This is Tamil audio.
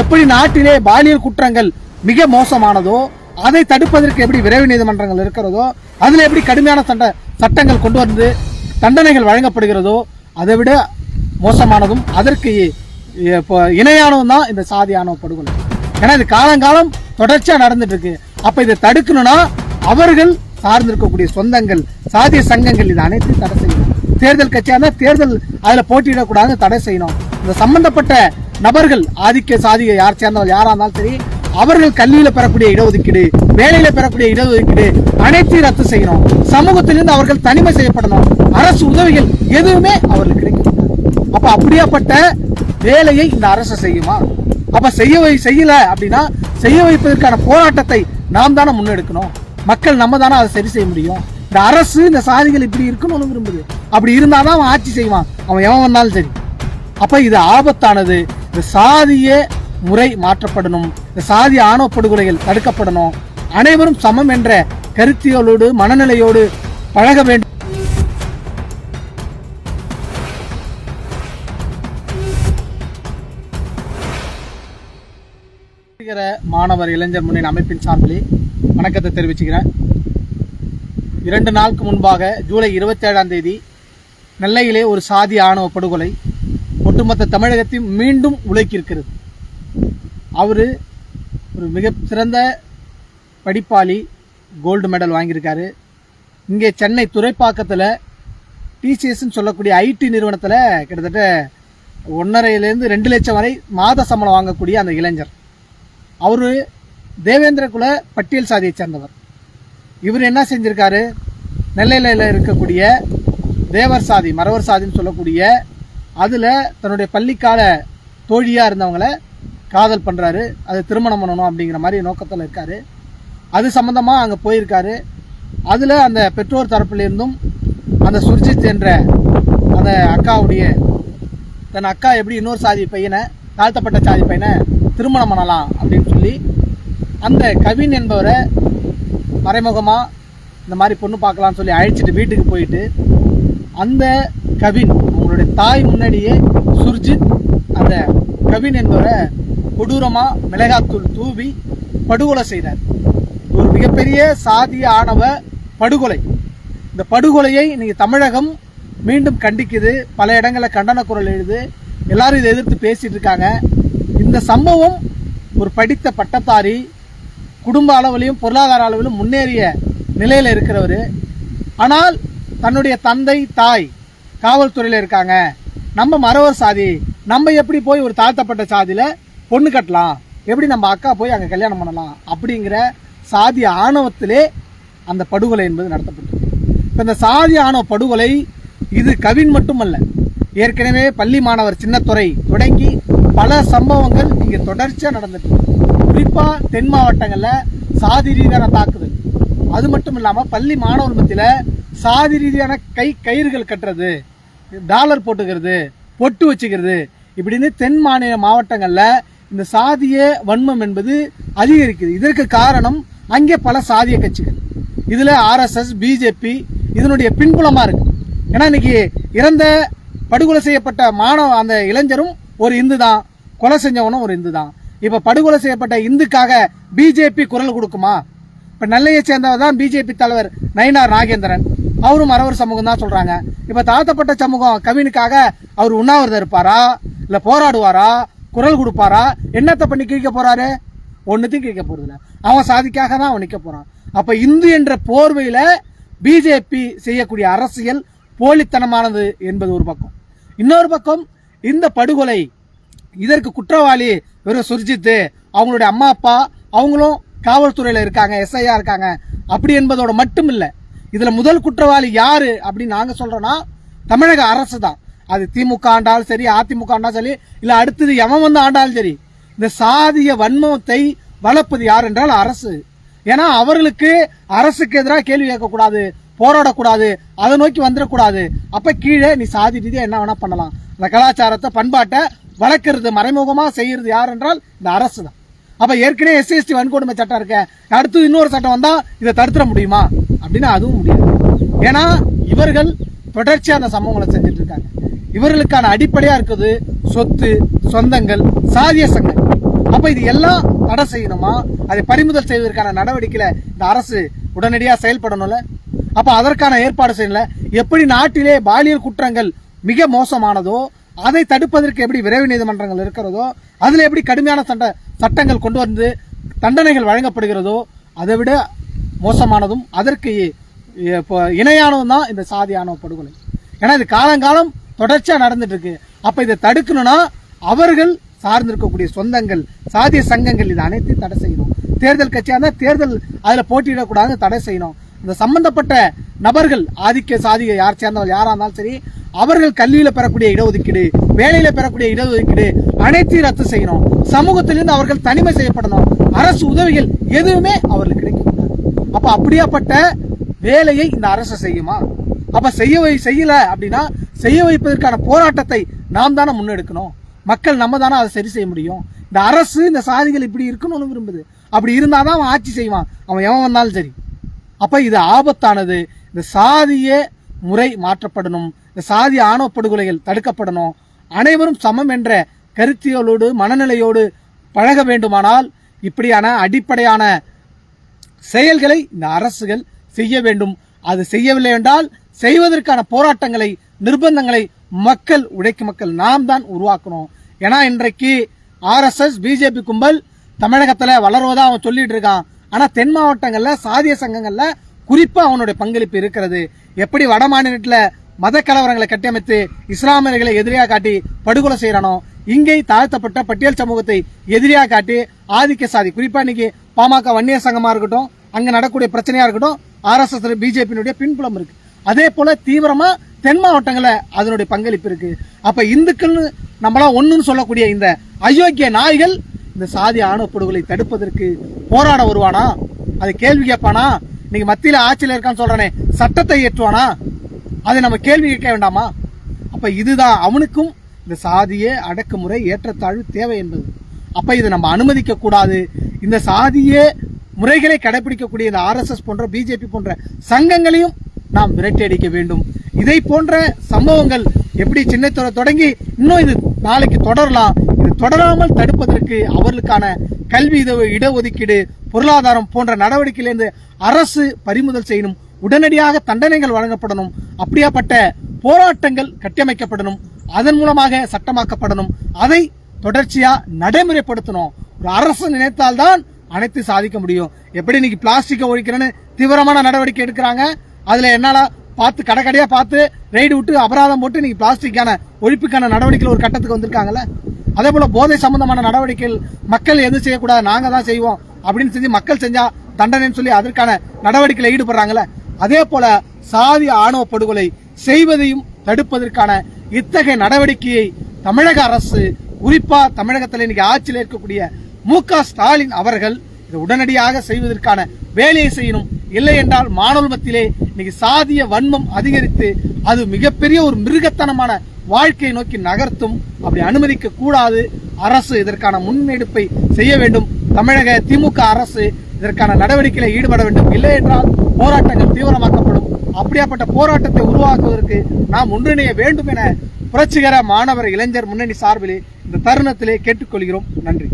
எப்படி நாட்டிலே பாலியல் குற்றங்கள் மிக மோசமானதோ அதை தடுப்பதற்கு எப்படி விரைவு நீதிமன்றங்கள் இருக்கிறதோ அதில் எப்படி கடுமையான சண்டை சட்டங்கள் கொண்டு வந்து தண்டனைகள் வழங்கப்படுகிறதோ அதை விட மோசமானதும் அதற்கு இப்போ இணையானதும் தான் இந்த சாதி ஆணவ படுகொலை. ஏன்னா இது காலங்காலம் தொடர்ச்சியாக நடந்துட்டு இருக்கு அப்போ இதை தடுக்கணும்னா அவர்கள் சார்ந்திருக்கக்கூடிய சொந்தங்கள் சாதிய சங்கங்கள் இது அனைத்தையும் தடை செய்யணும். தேர்தல் கட்சியாக இருந்தால் தேர்தல் அதில் போட்டியிடக்கூடாது தடை செய்யணும். இந்த சம்பந்தப்பட்ட நபர்கள் ஆதிக்க சாதியை யார் சேர்ந்தவர் யாரா இருந்தாலும் சரி அவர்கள் கல்வியில பெறக்கூடிய இடஒதுக்கீடு வேலையில பெறக்கூடிய இடஒதுக்கீடு அனைத்தையும் ரத்து செய்யணும். சமூகத்திலிருந்து அவர்கள் தனிமை செய்யப்படணும். அரசு உதவிகள் எதுவுமே அவர்களுக்கு கிடைக்கும் அப்ப அப்படியாப்பட்ட வேலையை இந்த அரசு செய்யுமா? அப்ப செய்ய வை செய்யல அப்படின்னா செய்ய வைப்பதற்கான போராட்டத்தை நாம் தானே முன்னெடுக்கணும். மக்கள் நம்ம தானே அதை சரி செய்ய முடியும். இந்த அரசு இந்த சாதிகள் இப்படி இருக்கணும்னு விரும்புது. அப்படி இருந்தாதான் அவன் ஆட்சி செய்வான். அவன் எவன் வந்தாலும் சரி. அப்ப இது ஆபத்தானது. இந்த சாதிய முறை மாற்றப்படணும். இந்த சாதி ஆணவ படுகொலைகள் தடுக்கப்படணும். அனைவரும் சமம் என்ற கருத்தியலோடு மனநிலையோடு பழக வேண்டும். மாணவர் இளைஞர் முன்னணி அமைப்பின் சார்பில் வணக்கத்தை தெரிவிச்சுக்கிறேன். இரண்டு நாளுக்கு முன்பாக ஜூலை இருபத்தி ஏழாம் தேதி நெல்லையிலே ஒரு சாதி ஆணவ படுகொலை ஒட்டுமொத்த தமிழகத்தையும் மீண்டும் உழைக்கிருக்கிறது அவர் ஒரு மிக சிறந்த படிப்பாளி கோல்டு மெடல் வாங்கியிருக்காரு. இங்கே சென்னை துறைப்பாக்கத்தில் டிசிஎஸ்ன்னு சொல்லக்கூடிய ஐடி நிறுவனத்தில் கிட்டத்தட்ட ஒன்றரைலேருந்து ரெண்டு லட்சம் வரை மாத சம்பளம் வாங்கக்கூடிய அந்த இளைஞர். அவர் தேவேந்திர குல பட்டியல் சாதியை சேர்ந்தவர். இவர் என்ன செஞ்சிருக்காரு? நெல்லையில் இருக்கக்கூடிய தேவர் சாதி மறவர் சாதின்னு சொல்லக்கூடிய அதில் தன்னுடைய பள்ளிக்கால தோழியாக இருந்தவங்கள காதல் பண்ணுறாரு அது திருமணம் பண்ணணும் அப்படிங்கிற மாதிரி நோக்கத்தில் இருக்கார். அது சம்மந்தமாக அங்கே போயிருக்காரு. அதில் அந்த பெற்றோர் தரப்பிலிருந்தும் அந்த சுர்ஜித் என்ற அந்த அக்காவுடைய தன் அக்கா எப்படி இன்னொரு சாதி பையனை தாழ்த்தப்பட்ட சாதி பையனை திருமணம் பண்ணலாம் அப்படின்னு சொல்லி அந்த கவின் என்பவரை மறைமுகமாக இந்த மாதிரி பொண்ணு பார்க்கலாம்னு சொல்லி அழைச்சிட்டு வீட்டுக்கு போயிட்டு அந்த கவின் அவருடைய தாய் முன்னாடியே சுர்ஜித் அந்த கவின் என்பவரை கொடூரமாக மிளகாத்தூள் தூவி படுகொலை செய்தார். ஒரு மிகப்பெரிய சாதிய ஆணவ படுகொலை. இந்த படுகொலையை இன்னைக்கு தமிழகம் மீண்டும் கண்டிக்குது. பல இடங்களில் கண்டன குரல் எழுது. எல்லாரும் இதை எதிர்த்து பேசிட்டு இருக்காங்க. இந்த சம்பவம் ஒரு படித்த பட்டத்தாரி குடும்ப அளவிலையும் பொருளாதார அளவிலும் முன்னேறிய நிலையில் இருக்கிறவர். ஆனால் தன்னுடைய தந்தை தாய் காவல்துறையில் இருக்காங்க. நம்ம மறவர் சாதி நம்ம எப்படி போய் ஒரு தாழ்த்தப்பட்ட சாதியில் பொண்ணு கட்டலாம்? எப்படி நம்ம அக்கா போய் அங்கே கல்யாணம் பண்ணலாம்? அப்படிங்கிற சாதி ஆணவத்திலே அந்த படுகொலை என்பது நடத்தப்பட்டது. இப்போ இந்த சாதி ஆணவ படுகொலை இது கவின் மட்டுமல்ல. ஏற்கனவே பள்ளி மாணவர் சின்னத்துறை தொடங்கி பல சம்பவங்கள் இங்கே தொடர்ச்சியாக நடந்துட்டு குறிப்பாக தென் மாவட்டங்களில் சாதி ரீதியான தாக்குதல். அது மட்டும் இல்லாமல் பள்ளி மாணவர் மத்தியில் சாதி ரீதியான கை கயிறுகள் கட்டுறது டாலர் போட்டுக்கிறது பொட்டு வச்சுக்கிறது. இப்படின்னு தென் மாநில மாவட்டங்களில் இந்த சாதிய வன்மம் என்பது அதிகரிக்குது. இதற்கு காரணம் அங்கே பல சாதிய கட்சிகள். இதில் ஆர்எஸ்எஸ் பிஜேபி இதனுடைய பின்புலமாக இருக்கு. ஏன்னா இன்னைக்கு இறந்த படுகொலை செய்யப்பட்ட மாணவ அந்த இளைஞரும் ஒரு இந்து தான். கொலை செஞ்சவனும் ஒரு இந்து தான். இப்போ படுகொலை செய்யப்பட்ட இந்துக்காக பிஜேபி குரல் கொடுக்குமா? இப்போ நெல்லையை சேர்ந்தவர் தான் பிஜேபி தலைவர் நயினார் நாகேந்திரன். அவரும் மறவர் சமூகம் தான் சொல்றாங்க. இப்போ தாழ்த்தப்பட்ட சமூகம் கவினுக்காக அவர் உண்ணாவிரதம் இருப்பாரா? இல்லை போராடுவாரா? குரல் கொடுப்பாரா? என்னத்தை பண்ணி கிழிக்க போறாரு? ஒன்றுத்தையும் கிழிக்க போறதில்ல அவன் சாதிக்காக தான் அவன் நிற்க போறான். அப்போ இந்து என்ற போர்வையில பிஜேபி செய்யக்கூடிய அரசியல் போலித்தனமானது என்பது ஒரு பக்கம். இன்னொரு பக்கம் இந்த படுகொலை இதற்கு குற்றவாளி வெறும் சுர்ஜித்து அவங்களுடைய அம்மா அப்பா அவங்களும் காவல்துறையில் இருக்காங்க எஸ்ஐயா இருக்காங்க. அப்படி என்பதோட மட்டும் இல்லை இதுல முதல் குற்றவாளி யாரு அப்படின்னு நாங்க சொல்றோம்னா தமிழக அரசு தான். அது திமுக ஆண்டாலும் சரி அதிமுக ஆண்டாலும் சரி இல்ல அடுத்தது எவன் வந்து ஆண்டாலும் சரி இந்த சாதிய வன்மத்தை வளர்ப்பது யார் என்றால் அரசு. ஏன்னா அவர்களுக்கு அரசுக்கு எதிராக கேள்வி கேட்கக்கூடாது போராடக்கூடாது அதை நோக்கி வந்துடக்கூடாது. அப்ப கீழே நீ சாதி ரீதியா என்ன வேணா பண்ணலாம். அந்த கலாச்சாரத்தை பண்பாட்டை வளர்க்கறது மறைமுகமா செய்யறது யார் என்றால் இந்த அரசு தான். அப்ப ஏற்கனவே எஸ்சிஎஸ்டி வன்கொடுமை சட்டம் இருக்க அடுத்து இன்னொரு சட்டம் வந்தா இதை தடுத்துட முடியுமா? அப்படின்னா அதுவும் முடியாது. ஏன்னா இவர்கள் தொடர்ச்சியான அந்த சம்பவங்களை செஞ்சுட்டு இருக்காங்க இவர்களுக்கான அடிப்படையா இருக்குது சொத்து சொந்தங்கள் சாதிய சங்கம். அப்ப இது எல்லாம் தடை செய்யணுமா? அதை பறிமுதல் செய்வதற்கான நடவடிக்கையில இந்த அரசு உடனடியாக செயல்படணும்ல? அப்ப அதற்கான ஏற்பாடு செய்யல எப்படி நாட்டிலே பாலியல் குற்றங்கள் மிக மோசமானதோ அதை தடுப்பதற்கு எப்படி விரைவு நீதிமன்றங்கள் இருக்கிறதோ அதுல எப்படி கடுமையான சட்ட சட்டங்கள் கொண்டு வந்து தண்டனைகள் வழங்கப்படுகிறதோ அதை விட மோசமானதும் அதற்கு இப்போ இணையானதும் தான் இந்த சாதி படுகொலை. ஏன்னா இது காலங்காலம் தொடர்ச்சியாக நடந்துட்டு இருக்கு அப்போ இதை தடுக்கணும்னா அவர்கள் சார்ந்திருக்கக்கூடிய சொந்தங்கள் சாதிய சங்கங்கள் இது அனைத்தையும் தடை செய்யணும். தேர்தல் கட்சியாக இருந்தால் தேர்தல் அதில் போட்டியிடக்கூடாது தடை செய்யணும். இந்த சம்பந்தப்பட்ட நபர்கள் ஆதிக்க சாதியை யார் சேர்ந்தவர்கள் யாராக இருந்தாலும் சரி அவர்கள் கல்வியில் பெறக்கூடிய இடஒதுக்கீடு வேலையில் பெறக்கூடிய இடஒதுக்கீடு அனைத்தையும் ரத்து செய்யணும். சமூகத்திலிருந்து அவர்கள் தனிமை செய்யப்படணும். அரசு உதவிகள் எதுவுமே அவர்களுக்கு கிடைக்கும் அப்ப அப்படியாப்பட்ட வேலையை இந்த அரசு செய்யுமா? அப்ப செய்ய வை செய்யல அப்படின்னா செய்ய வைப்பதற்கான போராட்டத்தை நாம் தானே முன்னெடுக்கணும். மக்கள் நம்ம தானே அதை சரி செய்ய முடியும். இந்த அரசு இந்த சாதிகள் இப்படி இருக்கணும்னு விரும்புது. அப்படி இருந்தாதான் அவன் ஆட்சி செய்வான். அவன் எவன் வந்தாலும் சரி. அப்ப இது ஆபத்தானது. இந்த சாதிய முறை மாற்றப்படணும். இந்த சாதி ஆணவ படுகொலைகள் தடுக்கப்படணும். அனைவரும் சமம் என்ற கருத்தியலோடு மனநிலையோடு பழக வேண்டுமானால் இப்படியான அடிப்படையான செயல்களை இந்த அரசுகள் செய்ய வேண்டும். அது செய்யவில்லை என்றால் செய்வதற்கான போராட்டங்களை நிர்பந்தங்களை மக்கள் உழைக்கும் மக்கள் நாம் தான் உருவாக்கணும். ஏன்னா இன்றைக்கு ஆர்எஸ்எஸ் பிஜேபி கும்பல் தமிழகத்தில் வளருவதா அவன் சொல்லிட்டு இருக்கான். ஆனால் தென் மாவட்டங்களில் சாதிய சங்கங்களில் குறிப்பாக அவனுடைய பங்களிப்பு இருக்கிறது. எப்படி வட மாநிலத்தில் மத கலவரங்களை கட்டியமைத்து இஸ்லாமியர்களை எதிரியாக காட்டி படுகொலை செய்கிறானோ இங்கே தாழ்த்தப்பட்ட பட்டியல் சமூகத்தை எதிரியாக காட்டி ஆதிக்க சாதி குறிப்பா இன்னைக்கு பாமக வன்னியர் சங்கமாக இருக்கட்டும் அங்கே நடக்கக்கூடிய பிரச்சனையாக இருக்கட்டும் ஆர்எஸ்எஸ் பிஜேபியினுடைய பின்புலம் இருக்கு. அதே போல தீவிரமாக தென் மாவட்டங்களில் அதனுடைய பங்களிப்பு இருக்கு. அப்போ இந்துக்கள்னு நம்மளா ஒன்றுன்னு சொல்லக்கூடிய இந்த அயோக்கிய நாய்கள் இந்த சாதி ஆணப்படுகொலை தடுப்பதற்கு போராட வருவானா? அதை கேள்வி கேட்பானா? நீங்கள் மத்தியில் ஆட்சியில் இருக்கான்னு சொல்கிறானே சட்டத்தை ஏற்றுவானா? அதை நம்ம கேள்வி கேட்க வேண்டாமா? அப்போ இதுதான் அவனுக்கும் இந்த சாதிய அடக்குமுறை ஏற்றத்தாழ்வு தேவை என்பது. அப்போ இதை நம்ம அனுமதிக்க கூடாது. இந்த சாதிய முறைகளை கடைபிடிக்கக்கூடிய இந்த ஆர்எஸ்எஸ் போன்ற பிஜேபி போன்ற சங்கங்களையும் நாம் விரட்டியடிக்க வேண்டும். இதை போன்ற சம்பவங்கள் எப்படி சின்னத்தோட தொடங்கி இன்னும் இது நாளைக்கு தொடரலாம் இது தொடராமல் தடுப்பதற்கு அவர்களுக்கான கல்வி இட- இடஒதுக்கீடு பொருளாதாரம் போன்ற நடவடிக்கையிலிருந்து அரசு பறிமுதல் செய்யணும். உடனடியாக தண்டனைகள் வழங்கப்படணும். அப்படியாப்பட்ட போராட்டங்கள் கட்டியமைக்கப்படணும். அதன் மூலமாக சட்டமாக்கப்படணும். அதை தொடர்ச்சியா நடைமுறைப்படுத்தணும். ஒரு அரசு நினைத்தால்தான் அனைத்து சாதிக்க முடியும். எப்படி இன்னைக்கு பிளாஸ்டிக்கை ஒழிக்கிறேன்னு தீவிரமான நடவடிக்கை எடுக்கிறாங்க. அதுல என்னால பார்த்து கடை பார்த்து ரெய்டு விட்டு அபராதம் போட்டு இன்னைக்கு பிளாஸ்டிக்கான ஒழிப்புக்கான நடவடிக்கைகள் ஒரு கட்டத்துக்கு வந்திருக்காங்கல்ல? அதே போல போதை சம்பந்தமான நடவடிக்கைகள் மக்கள் எதுவும் செய்யக்கூடாது நாங்க தான் செய்வோம் அப்படின்னு செஞ்சு மக்கள் செஞ்சா தண்டனைன்னு சொல்லி அதற்கான நடவடிக்கையில் ஈடுபடுறாங்கல்ல? அதே போல சாதி ஆணவ படுகொலை செய்வதையும் தடுப்பதற்கான இத்தகைய நடவடிக்கையை தமிழக அரசு குறிப்பா தமிழகத்தில் இன்னைக்கு ஆட்சியில் இருக்கக்கூடிய மு க ஸ்டாலின் அவர்கள் இதை உடனடியாக செய்வதற்கான வேலையை செய்யணும். இல்லை என்றால் மாணவர் மத்தியிலே இன்னைக்கு சாதிய வன்மம் அதிகரித்து அது மிகப்பெரிய ஒரு மிருகத்தனமான வாழ்க்கையை நோக்கி நகர்த்தும். அப்படி அனுமதிக்க கூடாது. அரசு இதற்கான முன்னெடுப்பை செய்ய வேண்டும். தமிழக திமுக அரசு இதற்கான நடவடிக்கையில் ஈடுபட வேண்டும். இல்லை என்றால் போராட்டங்கள் தீவிரமாக்கப்படும். அப்படியாப்பட்ட போராட்டத்தை உருவாக்குவதற்கு நாம் ஒன்றிணைய வேண்டும் என புரட்சிகர மாணவர் இளைஞர் முன்னணி சார்பிலே இந்த தருணத்திலே கேட்டுக்கொள்கிறோம். நன்றி.